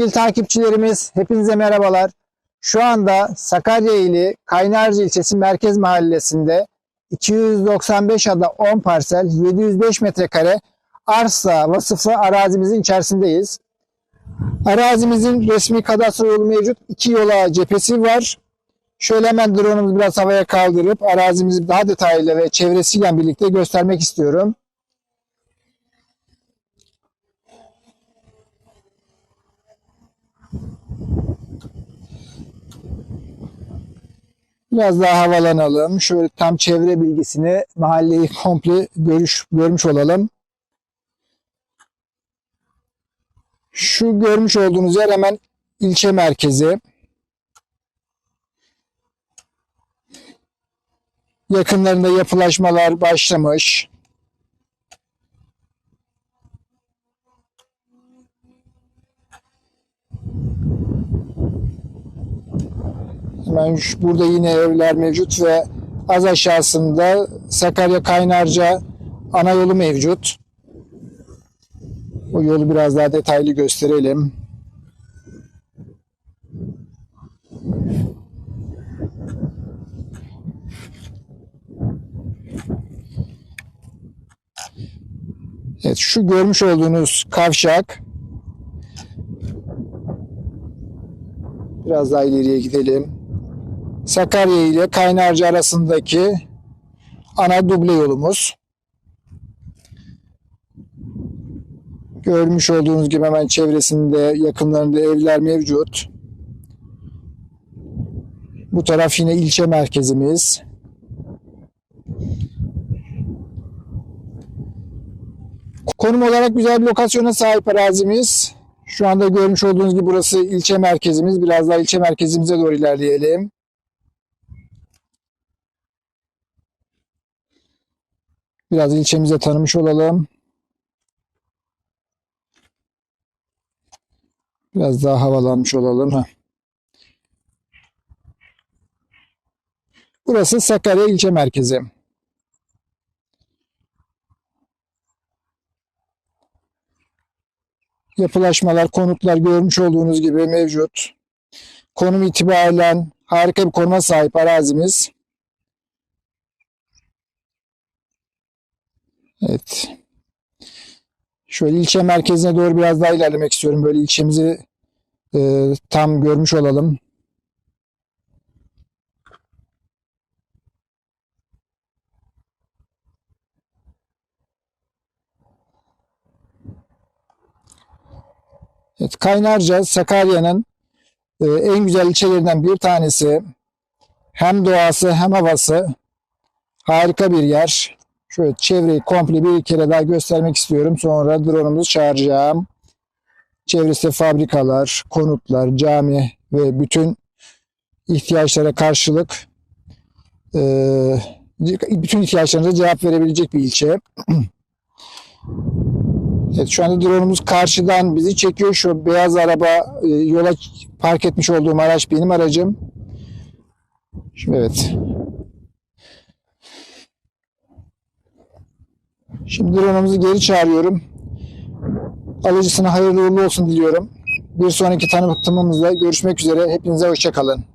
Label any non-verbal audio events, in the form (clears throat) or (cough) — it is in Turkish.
Sevgili takipçilerimiz, hepinize merhabalar. Şu anda Sakarya ili Kaynarca ilçesi Merkez Mahallesi'nde 295 ada 10 parsel 705 metrekare arsa vasıflı arazimizin içerisindeyiz. Arazimizin resmi kadastro yolu mevcut. iki yola cephesi var. Şöyle hemen drone'umuzu biraz havaya kaldırıp arazimizi daha detaylı ve çevresiyle birlikte göstermek istiyorum. Biraz daha havalanalım. Şöyle tam çevre bilgisini, mahalleyi komple görüş, görmüş olalım. Şu görmüş olduğunuz yer hemen ilçe merkezi. Yakınlarında yapılaşmalar başlamış. Hemen şu- burada yine evler mevcut ve az aşağısında Sakarya Kaynarca ana yolu mevcut. O yolu biraz daha detaylı gösterelim. Evet, şu görmüş olduğunuz kavşak biraz daha ileriye gidelim. Sakarya ile Kaynarca arasındaki ana duble yolumuz. Görmüş olduğunuz gibi hemen çevresinde yakınlarında evler mevcut. Bu taraf yine ilçe merkezimiz. Konum olarak güzel bir lokasyona sahip arazimiz. Şu anda görmüş olduğunuz gibi burası ilçe merkezimiz. Biraz daha ilçe merkezimize doğru ilerleyelim. Biraz ilçemize tanımış olalım. Biraz daha havalanmış olalım. Heh. Burası Sakarya ilçe merkezi. Yapılaşmalar, konutlar görmüş olduğunuz gibi mevcut. Konum itibariyle harika bir konuma sahip arazimiz. Evet. Şöyle ilçe merkezine doğru biraz daha ilerlemek istiyorum. Böyle ilçemizi e, tam görmüş olalım. Evet, Kaynarca Sakarya'nın e, en güzel ilçelerinden bir tanesi. Hem doğası hem havası harika bir yer. Şöyle çevreyi komple bir kere daha göstermek istiyorum. Sonra drone'umuzu çağıracağım. Çevresinde fabrikalar, konutlar, cami ve bütün ihtiyaçlara karşılık e, bütün ihtiyaçlarınıza cevap verebilecek bir ilçe. (clears throat) Evet, şu anda drone'umuz karşıdan bizi çekiyor. Şu beyaz araba e, yola park etmiş olduğum araç benim aracım. Şimdi evet. Şimdi drone'umuzu geri çağırıyorum. Alıcısına hayırlı uğurlu olsun diliyorum. Bir sonraki tanıtımımızda görüşmek üzere. Hepinize hoşçakalın.